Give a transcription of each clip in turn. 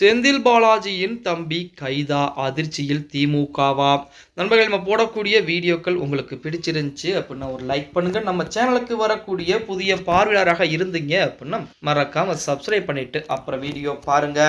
செந்தில் பாலாஜியின் தம்பி கைதா அதிர்ச்சியில் திமுகவா? நண்பர்கள் நம்ம போடக்கூடிய வீடியோக்கள் உங்களுக்கு பிடிச்சிருந்துச்சு அப்படின்னா ஒரு லைக் பண்ணுங்க. நம்ம சேனலுக்கு வரக்கூடிய புதிய பார்வையாளராக இருந்தீங்க அப்படின்னா மறக்காம சப்ஸ்கிரைப் பண்ணிட்டு அப்புறம் வீடியோ பாருங்க.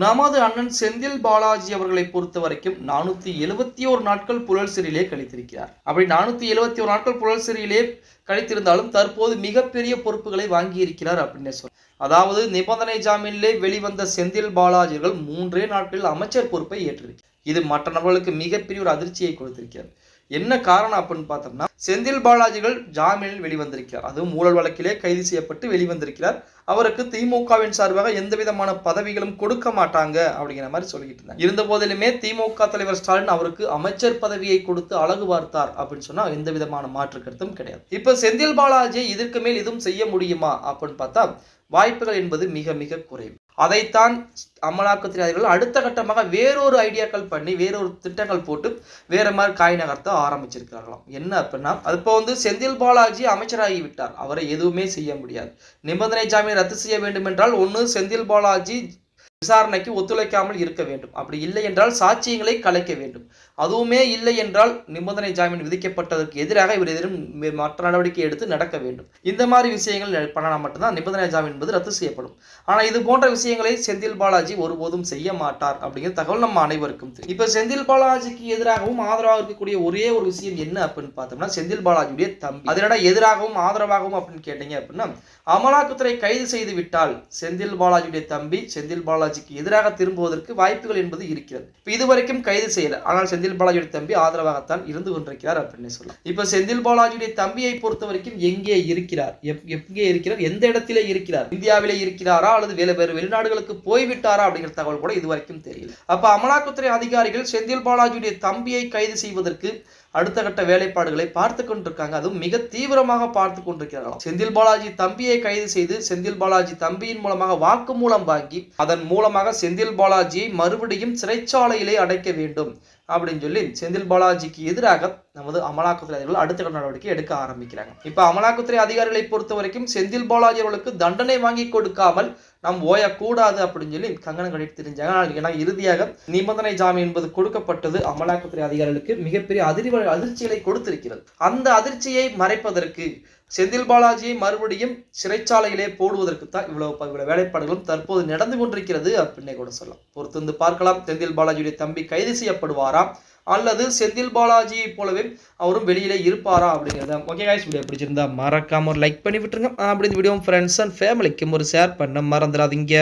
நமது அண்ணன் செந்தில் பாலாஜி அவர்களை பொறுத்த வரைக்கும் நானூத்தி எழுபத்தி ஒரு நாட்கள் புழல் சிறையிலே கழித்திருக்கிறார். அப்படி நானூத்தி எழுபத்தி ஒரு நாட்கள் புழல் சிறையிலே கழித்திருந்தாலும் தற்போது மிகப்பெரிய பொறுப்புகளை வாங்கியிருக்கிறார் அப்படின்னு சொல்ல அதாவது நிபந்தனை ஜாமீனிலே வெளிவந்த செந்தில் பாலாஜிகள் மூன்றே நாட்களில் அமைச்சர் பொறுப்பை ஏற்றிருக்கிறார். இது மற்ற நபர்களுக்கு மிகப்பெரிய ஒரு அதிர்ச்சியை கொடுத்திருக்கிறது. என்ன காரணம் அப்படின்னு பார்த்தோம்னா செந்தில் பாலாஜிகள் ஜாமீனில் வெளிவந்திருக்கிறார். அதுவும் ஊழல் வழக்கிலே கைது செய்யப்பட்டு வெளிவந்திருக்கிறார். அவருக்கு திமுகவின் சார்பாக எந்த விதமான பதவிகளும் கொடுக்க மாட்டாங்க அப்படிங்கிற மாதிரி சொல்லிக்கிட்டு இருந்தாங்க. இருந்த போதிலுமே திமுக தலைவர் ஸ்டாலின் அவருக்கு அமைச்சர் பதவியை கொடுத்து அழகு பார்த்தார் அப்படின்னு சொன்னா எந்த விதமான மாற்று கருத்தும் கிடையாது. இப்ப செந்தில் பாலாஜி இதற்கு மேல் எதுவும் செய்ய முடியுமா அப்படின்னு பார்த்தா வாய்ப்புகள் என்பது மிக மிக குறைவு. அதைத்தான் அமலாக்கத்துறை அதிகாரிகள் அடுத்த கட்டமாக வேறொரு ஐடியாக்கள் பண்ணி வேறொரு திட்டங்கள் போட்டு வேற மாதிரி காய் நகர்த்த ஆரம்பிச்சிருக்கிறார்களாம். என்ன அப்படின்னா அது இப்போ வந்து செந்தில் பாலாஜி அமைச்சராகி விட்டார். அவரை எதுவுமே செய்ய முடியாது. நிபந்தனை ஜாமீன் ரத்து செய்ய வேண்டும் என்றால் ஒன்று செந்தில் பாலாஜி விசாரணைக்கு ஒத்துழைக்காமல் இருக்க வேண்டும். அப்படி இல்லை என்றால் சாட்சியங்களை கலைக்க வேண்டும். அதுவுமே இல்லை என்றால் நிபந்தனை ஜாமீன் விதிக்கப்பட்டதற்கு எதிராக இவர் எதிரும் மற்ற நடவடிக்கை எடுத்து நடக்க வேண்டும். இந்த மாதிரி விஷயங்கள் பண்ணால் மட்டும்தான் நிபந்தனை ஜாமீன் என்பது ரத்து செய்யப்படும். ஆனால் இது போன்ற விஷயங்களை செந்தில் பாலாஜி ஒருபோதும் செய்ய மாட்டார் அப்படிங்கிற தகவல் நம்ம அனைவருக்கும் இப்போ செந்தில் பாலாஜிக்கு எதிராகவும் ஆதரவாக இருக்கக்கூடிய ஒரே ஒரு விஷயம் என்ன அப்படின்னு பார்த்தோம்னா செந்தில் பாலாஜியுடைய தம்பி. அதனோட எதிராகவும் ஆதரவாகவும் அப்படின்னு கேட்டீங்க அப்படின்னா அமலாக்கத்துறை கைது செய்து விட்டால் செந்தில் பாலாஜியுடைய தம்பி செந்தில் பாலாஜி பாலாஜிக்கு எதிராக திரும்புவதற்கு வாய்ப்புகள் என்பது இருக்கிறது. இப்போ இதுவரைக்கும் கைது செய்யல. ஆனால் செந்தில் பாலாஜியுடைய தம்பி ஆதரவாகத்தான் இருந்து கொண்டிருக்கிறார் அப்படின்னு சொல்லலாம். இப்போ செந்தில் பாலாஜியுடைய தம்பியை பொறுத்த வரைக்கும் எங்கே இருக்கிறார்? எங்கே இருக்கிறார்? எந்த இடத்திலே இருக்கிறார்? இந்தியாவிலே இருக்கிறாரா? அல்லது வேறு வேறு வெளிநாடுகளுக்கு போய்விட்டாரா? அப்படிங்கிற தகவல் கூட இதுவரைக்கும் தெரியல. அப்ப அமலாக்கத்துறை அதிகாரிகள் செந்தில் பாலாஜியுடைய தம்பியை கைது செய்வதற்கு அடுத்த கட்ட வேலைப்பாடுகளை பார்த்து கொண்டிருக்காங்க. அதுவும் மிக தீவிரமாக பார்த்து கொண்டிருக்கிறார்களாம். செந்தில் பாலாஜி தம்பியை கைது செய்து செந்தில் பாலாஜி தம்பியின் மூலமாக வாக்குமூலம் வாங்கி அதன் மூலமாக செந்தில் பாலாஜியை மறுபடியும் சிறைச்சாலையிலே அடைக்க வேண்டும் அப்படின்னு சொல்லி செந்தில் பாலாஜிக்கு எதிராக நமது அமலாக்கத்துறை அதிகாரிகள் அடுத்த கட்ட நடவடிக்கை எடுக்க ஆரம்பிக்கிறாங்க. இப்ப அமலாக்கத்துறை அதிகாரிகளை பொறுத்த வரைக்கும் செந்தில் பாலாஜி அவர்களுக்கு தண்டனை வாங்கி கொடுக்காமல் நாம் ஓயக்கூடாது அப்படின்னு சொல்லி கங்கணம் கட்டிட்டு தெரிஞ்சாங்க. ஆனால் ஏன்னா இறுதியாக நிபந்தனை ஜாமீன் என்பது கொடுக்கப்பட்டது அமலாக்கத்துறை அதிகாரிகளுக்கு மிகப்பெரிய அதிர்வ அதிர்ச்சிகளை கொடுத்திருக்கிறது. அந்த அதிர்ச்சியை மறைப்பதற்கு செந்தில் பாலாஜியை மறுபடியும் சிறைச்சாலையிலே போடுவதற்கு தான் இவ்வளவு இவ்வளவு வேலைப்பாடுகளும் தற்போது நடந்து கொண்டிருக்கிறது அப்படின்னே கூட சொல்லலாம். பொறுத்து வந்து பார்க்கலாம். செந்தில் பாலாஜியுடைய தம்பி கைது செய்யப்படுவாராம் அல்லது செந்தில் பாலாஜியை போலவே அவரும் வெளியிலே இருப்பாரா அப்படிங்கிறத ஓகே காய்ஸ் வீடியோ பிடிச்சிருந்தா மறக்காம ஒரு லைக் பண்ணி விட்டுருங்க. அப்படி இந்த வீடியோ ஃப்ரெண்ட்ஸ் அண்ட் ஃபேமிலிக்கும் ஒரு ஷேர் பண்ண மறந்துடாதீங்க.